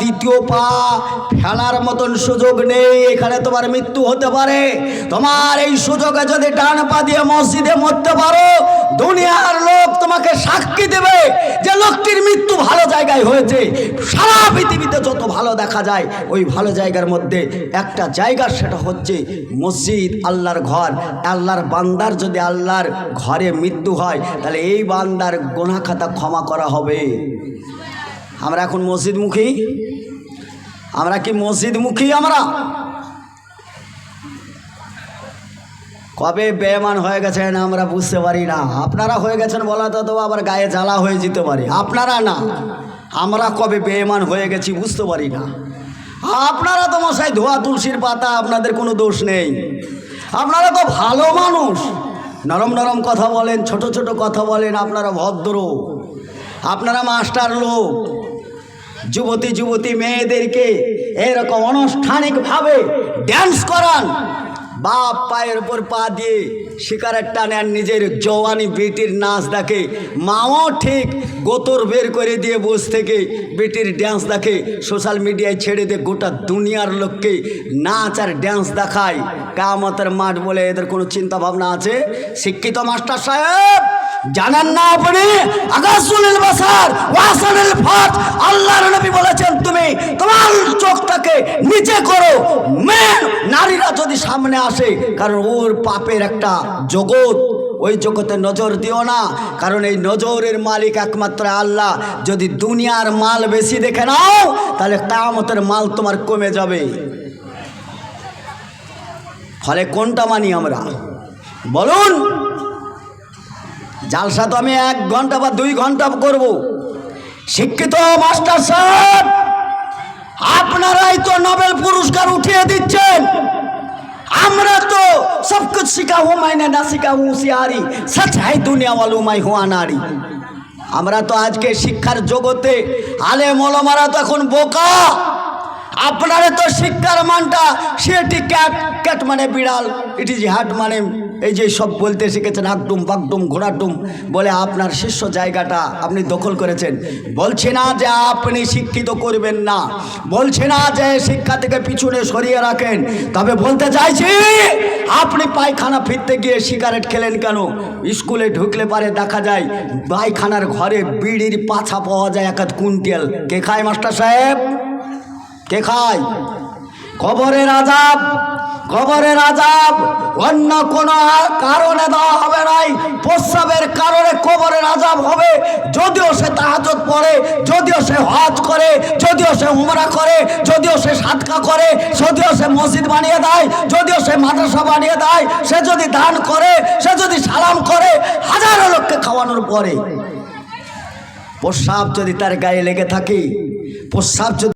দ্বিতীয় পা, ফেলার মতন সুযোগ নেই। এখানে তোমার মৃত্যু হতে পারে। তোমার এই সুযোগে যদি ডান পা দিয়ে মসজিদে মরতে পারো, দুনিয়ার লোক তোমাকে সাক্ষী দেবে যে লোকটির মৃত্যু ভালো জায়গায় হয়েছে। সারা পৃথিবীতে যত ভালো দেখা যায়, ওই ভালো জায়গার মধ্যে একটা জায়গা সেটা হচ্ছে মসজিদ, আল্লাহর ঘর। আল্লাহর বান্দার যদি আল্লাহর ঘরে মৃত্যু হয়, তাহলে এই বান্দার গোনা খাতা ক্ষমা করা হবে। আমরা এখন মসজিদমুখী? আমরা কি মসজিদমুখী আমরা? কবে বেমান হয়ে গেছেন আমরা বুঝতে পারি না। আপনারা হয়ে গেছেন বলা তো তো আবার গায়ে জ্বালা হয়ে যেতে পারে। আপনারা না। আমরা কবে বেমান হয়ে গেছি বুঝতে পারি না। আপনারা তো মশাই ধোয়া তুলসীর পাতা, আপনাদের কোনো দোষ নেই। আপনারা তো ভালো মানুষ। নরম নরম কথা বলেন, ছোট ছোট কথা বলেন, আপনারা ভদ্র। আপনারা মাস্টার লোক। যুবতী যুবতী মেয়েদেরকে এরকম আনুষ্ঠানিকভাবে ড্যান্স করান। বাপ পায়ের উপর পা দিয়ে শিকারের টানে নিজের জওয়ানি বেটির নাচ দেখে, মাও ঠিক গোতর বের করে দিয়ে বস থেকে বেটির ড্যান্স দেখে সোশ্যাল মিডিয়ায় ছেড়ে দিয়ে গোটা দুনিয়ার লোককে নাচ আর ড্যান্স দেখায়। কামতের মাঠ বলে এদের কোনো চিন্তা ভাবনা আছে? শিক্ষিত মাস্টার সাহেব! জানান না আপনি আকাশুল বাসার, ওয়াসানুল ফাত, আল্লাহর নবী বলেছেন তুমি তোমার চোখটাকে নিচে করো। মেন নারীরা যদি সামনে আসে, কারণ ওর পাপের একটা জগৎ, ওই জগতে নজর দিও না। কারণ এই নজরের মালিক একমাত্র আল্লাহ। যদি দুনিয়ার মাল বেশি দেখে নাও, তাহলে কামতের মাল তোমার কমে যাবে। ফলে কোনটা মানি আমরা? বলুন। জালসা তো আমি এক ঘণ্টা বা দুই ঘণ্টা করব। শিক্ষিত মাস্টার সাহেব, আপনারাই তো নোবেল পুরস্কার উঠিয়ে দিচ্ছেন। আমরা তো সব কুছ শিখা হু মাইনে না শিখা হু সিয়ারি সচ হাই দুনিয়া ওয়ালু মাই হুয়া নারী। আমরা তো আজকে শিক্ষার জগতে আলে মলমারা তো এখন বোকা। আপনারা তো শিক্ষার মানটা সেটি ক্যাট ক্যাট মানে বিড়াল। ইট ইজ হাট মানে এই যে সব বলতে শিখেছেন, হাকডুম বাগডুম ঘোড়াডুম, বলে আপনার শীর্ষ জায়গাটা আপনি দখল করেছেন। বলছে না যে আপনি শিক্ষিত করবেন না। বলছে না যে শিক্ষা থেকে পিছনে সরিয়ে রাখেন। তবে বলতে চাইছি, আপনি পায়খানা ফিরতে গিয়ে সিগারেট খেলেন কেন? স্কুলে ঢুকলে পারে দেখা যায়, পায়খানার ঘরে বিড়ির পাছা পাওয়া যায়, এক কুইন্টাল। কে খায়, মাস্টার সাহেব? কে খায়? কবরের আজাব কবরের আজাব অন্য কোনো কারণে দেওয়া হবে নাই। প্রস্রাবের কারণে কবরের আজাব হবে। যদিও সে তাহাজত পড়ে, যদিও সে হজ করে, যদিও সে উমরা করে, যদিও সে সাতকা করে, যদিও সে মসজিদ বানিয়ে দেয়, যদিও সে মাদ্রাসা বানিয়ে দেয়, সে যদি দান করে, সে যদি সালাম করে, হাজারো লোককে খাওয়ানোর পরে প্রস্রাব যদি তার গায়ে লেগে থাকে, প্রস্রাব যদি